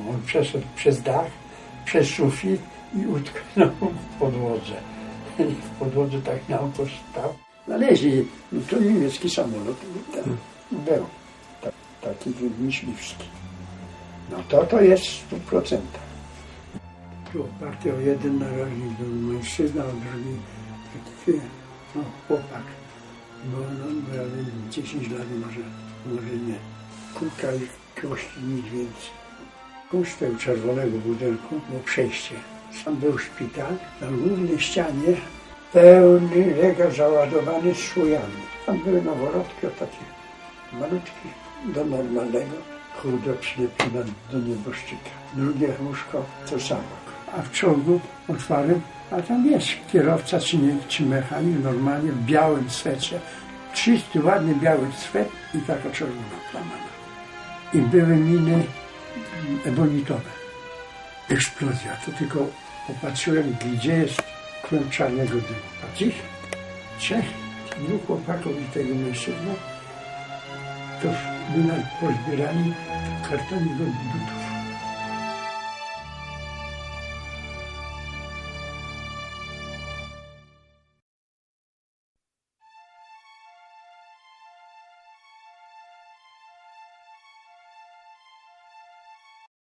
On przeszedł przez dach, przez sufit i utknął w podłodze. W podłodze tak na oko stał. Znaleźli, no to niemiecki samolot tam był. Ta, taki myśliwski. No to to jest w stu procentach. Tu oparty o jeden narożnik był mężczyzna, a drugi taki no, chłopak. Bo no, miał 10 lat może, może nie. Kulka i kości, nic więcej. Puszczę czerwonego budynku było przejście. Sam był szpital, na głównej ścianie pełny lekarz załadowany szujami. Tam były noworodki takie malutkie, do normalnego, chudo przylepione do nieboszczyka. Drugie łóżko to samo. A w czołgu otwarłem, a tam jest kierowca czy, nie, czy mechanik normalnie w białym swecie. Czysty, ładny biały swet i taka czerwona plama. I były miny ebonitowe. Eksplozja. To tylko popatrzyłem, gdzie jest klon czarnego dymu. A dziś trzech, dwóch chłopaków i tego mężczyzna, to by nas pozbierali kartony do butów.